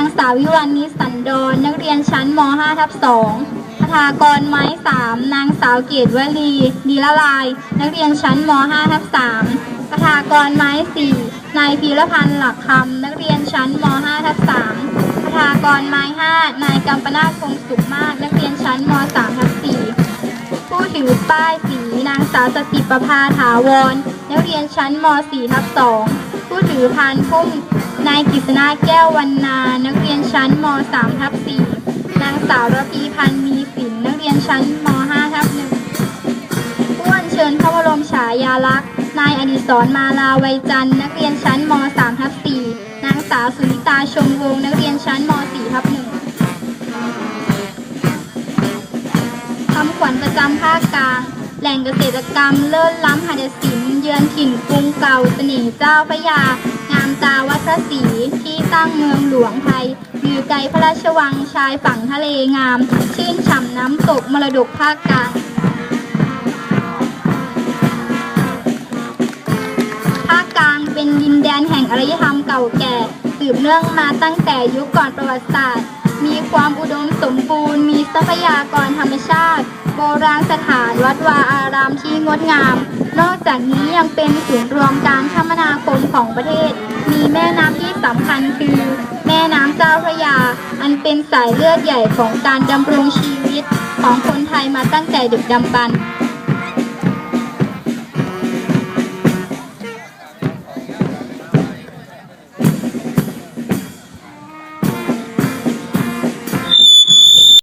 างสาววิวันนิสันดรนักเรียนชั้นม .5 ทับ2คทากรไม้ 3 นางสาวเกตวลีดีละลาย นักเรียนชั้นม .5 ทับ3คทากรไม้ 4 นายพีรพันธ์หลักคำนักเรียนชั้นม .5 ทับ3คทากรไม้ 5 นายกัมปนาทคงสุขมาก นักเรียนชั้นม 3 ทับ4ผู้ถือป้ายสีนางสาวสติประภาถาวร นักเรียนชั้นม .4 ทับ2ผู้ถือพานพุ่ม นายกฤษณาแก้ววรรณานักเรียนชั้นม .3 ทับ4นางสาวระพีพันธ์มีสินนักเรียนชั้นม .5 ทับ1ผู้อัญเชิญพระบรมฉายาลักษณ์ นายอดิศรมาลาวัยจันทร์นักเรียนชั้นม .3 ทับ4นางสาวสุนิตาชมวงศ์นักเรียนชั้นม .4 ทับ1คำขวัญประจำภาคกลางแหล่งเกษตรกรรมเลิศล้ำหัตถศิลป์เยือนถิ่นกรุงเก่าเสน่ห์เจ้าพระยางามตา พระศรีที่ตั้งเมืองหลวงไทย อยู่ไกลพระราชวังชายฝั่งทะเลงาม ชื่นฉ่ำน้ำตกมรดกภาคกลางภาคกลางเป็นดินแดนแห่งอารยธรรมเก่าแก่ สืบเนื่องมาตั้งแต่ยุคก่อนประวัติศาสตร์ มีความอุดมสมบูรณ์ มีทรัพยากรธรรมชาติ โบราณสถานวัดวาอารามที่งดงาม นอกจากนี้ยังเป็นศูนย์รวมการคมนาคมของประเทศ มีแม่น้ำที่สำคัญคือ แม่น้ำเจ้าพระยา อันเป็นสายเลือดใหญ่ของการดำรงชีวิตของคนไทยมาตั้งแต่ดึกดำบรรพ์